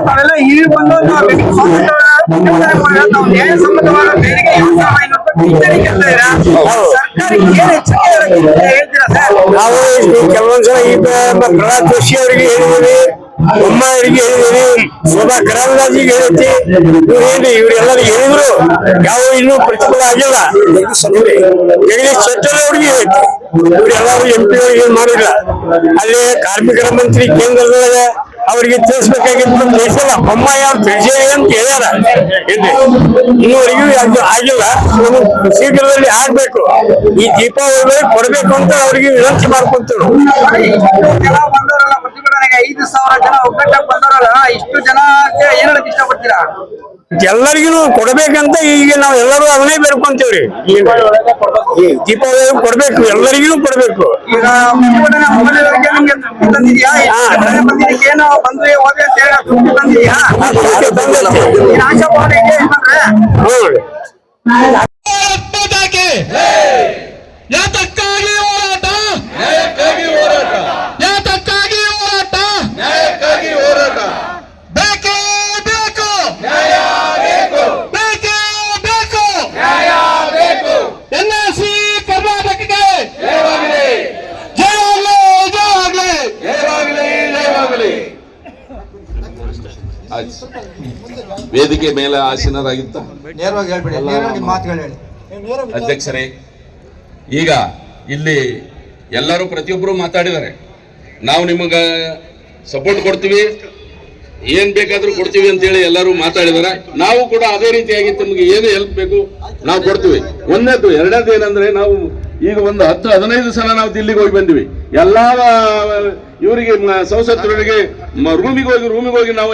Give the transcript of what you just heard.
ತಾವೆಲ್ಲ ಇಲ್ಲಿ ಬಂದು ನಾವು ಸಲ ನ್ಯಾಯಸಮ್ಮತವಾದ ಬೇಡಿಕೆ ಎರಡು ಐನೂರು ರೂಪಾಯಿ ನಾವು ಈ ಕೆಲವೊಂದ್ಸಲ ಈ ಬ- ಪ್ರಹ್ಲಾದ್ ಜೋಶಿ ಅವರಿಗೆ ಹೇಳಿದೀವಿ ಬೊಮ್ಮಾಯಿಗೆ ಹೇಳಿದೀವಿ ಶೋಭಾ ಕರಂದ್ಲಾಜಿಗೆ ಹೇಳಿ ಇವ್ರೇನು ಇವ್ರೆಲ್ಲರೂ ಹೇಳಿದ್ರು ಯಾವ ಇನ್ನೂ ಪ್ರತಿಫಲ ಆಗಿಲ್ಲ. ಜಗದೀಶ್ ಶೆಟ್ಟರ್ ಅವ್ರಿಗೆ ಹೇಳಿ ಇವ್ರೆಲ್ಲರೂ ಎಂ ಪಿ ಏನ್ ಮಾಡಿಲ್ಲ. ಅಲ್ಲಿ ಕಾರ್ಮಿಕರ ಮಂತ್ರಿ ಕೇಂದ್ರದೊಳಗೆ ಅವರಿಗೆ ತಿಳಿಸ್ಬೇಕಾಗಿತ್ತು ತಿಳಿಸಿಲ್ಲ ಅವ್ರು ತಿಳಿಸಿರಿ ಅಂತ ಹೇಳ್ಯಾರ. ಇಲ್ಲಿ ಇನ್ನೂವರೆಗೂ ಅದು ಆಗಿಲ್ಲ. ಶೀಘ್ರದಲ್ಲಿ ಆಗ್ಬೇಕು. ಈ ದೀಪಾವಳಿ ಕೊಡ್ಬೇಕು ಅಂತ ಅವರಿಗೆ ವಿನಂತಿ ಮಾಡ್ಕೊಂತೇವೆ ಐದು ಸಾವಿರ ಜನ ಒಗ್ಗಟ್ಟ ಬಂದವರಲ್ಲ, ಇಷ್ಟು ಜನ ಏನ್ ಎಲ್ಲರಿಗೂ ಕೊಡ್ಬೇಕಂತ ಈಗ ನಾವು ಎಲ್ಲರೂ ಅದನ್ನೇ ಬೇಡ್ಕೊಂತೇವ್ರಿ. ದೀಪಾವಳಿ ಕೊಡ್ಬೇಕು ಎಲ್ಲರಿಗೂ ಕೊಡ್ಬೇಕು. ಆಯ್ತು. ವೇದಿಕೆ ಮೇಲೆ ಆಸೀನರಾಗಿತ್ತ ನೇರವಾಗಿ ಹೇಳ್ಬಿಡಿ ನೇರವಾಗಿ ಮಾತುಗಳು ಹೇಳಿ. ಅಧ್ಯಕ್ಷರೇ ಈಗ ಇಲ್ಲಿ ಎಲ್ಲರೂ ಪ್ರತಿಯೊಬ್ಬರು ಮಾತಾಡಿದ್ದಾರೆ. ನಾವು ನಿಮಗೆ ಸಪೋರ್ಟ್ ಕೊಡ್ತೀವಿ. ಏನ್ ಬೇಕಾದ್ರೂ ಕೊಡ್ತೀವಿ ಅಂತೇಳಿ ಎಲ್ಲರೂ ಮಾತಾಡಿದಾರೆ ನಾವು ಕೂಡ ಅದೇ ರೀತಿಯಾಗಿ ನಿಮ್ಗೆ ಏನು ಹೆಲ್ಪ್ ಬೇಕು ನಾವು ಕೊಡ್ತೀವಿ. ಒಂದನೇದು ಎರಡನೇದು ಏನಂದ್ರೆ ನಾವು ಈಗ ಒಂದು ಹತ್ತು ಹದಿನೈದು ಸಲ ನಾವು ದಿಲ್ಲಿಗೆ ಹೋಗಿ ಬಂದಿವಿ. ಎಲ್ಲಾ ಇವರಿಗೆ ಸಂಸತ್ತರಿಗೆ ರೂಮಿಗೆ ಹೋಗಿ ರೂಮಿಗೆ ಹೋಗಿ ನಾವು